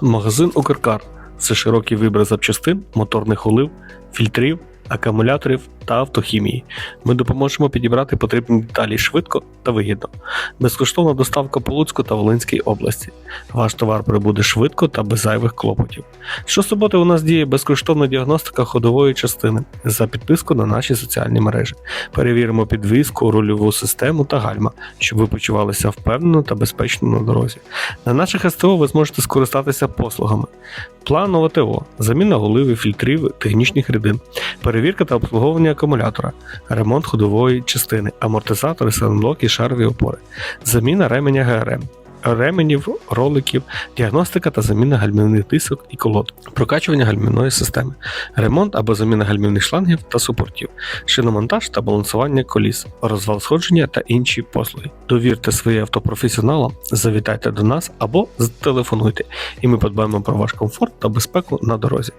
Магазин Укркар це широкий вибір запчастин, моторних олив, фільтрів, акумуляторів та автохімії. Ми допоможемо підібрати потрібні деталі швидко та вигідно. Безкоштовна доставка по Луцьку та Волинській області. Ваш товар прибуде швидко та без зайвих клопотів. Щосуботи у нас діє безкоштовна діагностика ходової частини за підписку на наші соціальні мережі. Перевіримо підвізку, рульову систему та гальма, щоб ви почувалися впевнено та безпечно на дорозі. На наших СТО ви зможете скористатися послугами. Планове ТО, заміна голиви, фільтрів, технічних рідин, перевірка та обслуговування акумулятора, ремонт ходової частини, амортизатори, сайлентблоки, шарові опори, заміна ременя ГРМ. Ременів, роликів, діагностика та заміна гальмівних дисок і колод, прокачування гальмівної системи, ремонт або заміна гальмівних шлангів та супортів, шиномонтаж та балансування коліс, розвал сходження та інші послуги. Довірте своє авто професіоналам, завітайте до нас або зателефонуйте, і ми подбаємо про ваш комфорт та безпеку на дорозі.